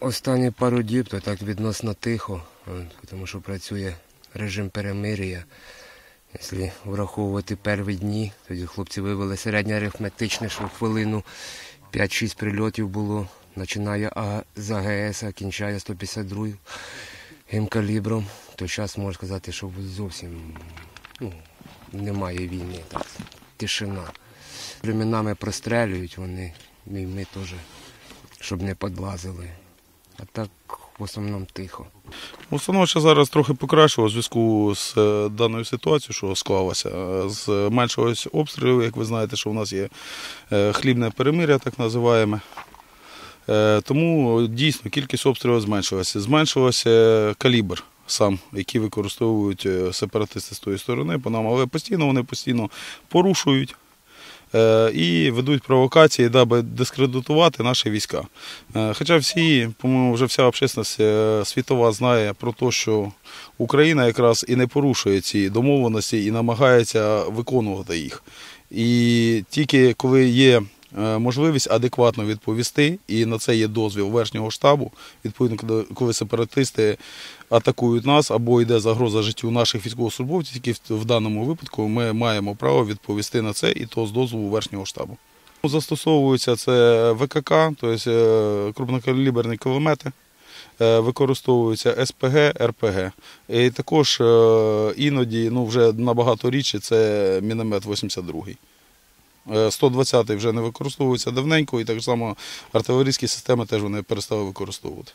останні пару діб то так відносно тихо, тому що працює режим перемир'я. Якщо враховувати перві дні, тоді хлопці вивели середнє арифметичне, що хвилину 5-6 прильотів було. Починає з АГС, а кінчає 152 калібром, то зараз можна сказати, що зовсім ну, немає війни. Так, тишина. Временами прострелюють вони, і ми теж, щоб не підлазили. А так в основному тихо. Установча зараз трохи покращила у зв'язку з е, даною ситуацією, що склалася. Е, Зменшилось обстрілів, як ви знаєте, що у нас є е, хлібне перемиря, так називаємо. Е, Тому дійсно кількість обстрілів зменшилася. Зменшилося калібр сам, який використовують е, сепаратисти з тої сторони по нам, але постійно вони постійно порушують. Е, І ведуть провокації, даби дискредитувати наші війська. Е, Хоча всі, по-моєму, вже вся общественність е, світова знає про те, що Україна якраз і не порушує ці домовленості і намагається виконувати їх. І тільки коли є можливість адекватно відповісти, і на це є дозвіл верхнього штабу, відповідно, коли- сепаратисти атакують нас або йде загроза життю наших військовослужбовців, тільки в- даному випадку ми маємо право відповісти на це і то з дозволу верхнього штабу. Застосовується це ВКК, тобто е, крупнокаліберні кулемети, е, використовується СПГ, РПГ. І також е, іноді, ну вже набагато рідше, це міномет 82. Е, 120-й вже не використовується давненько, і так само артилерійські системи теж вони перестали використовувати.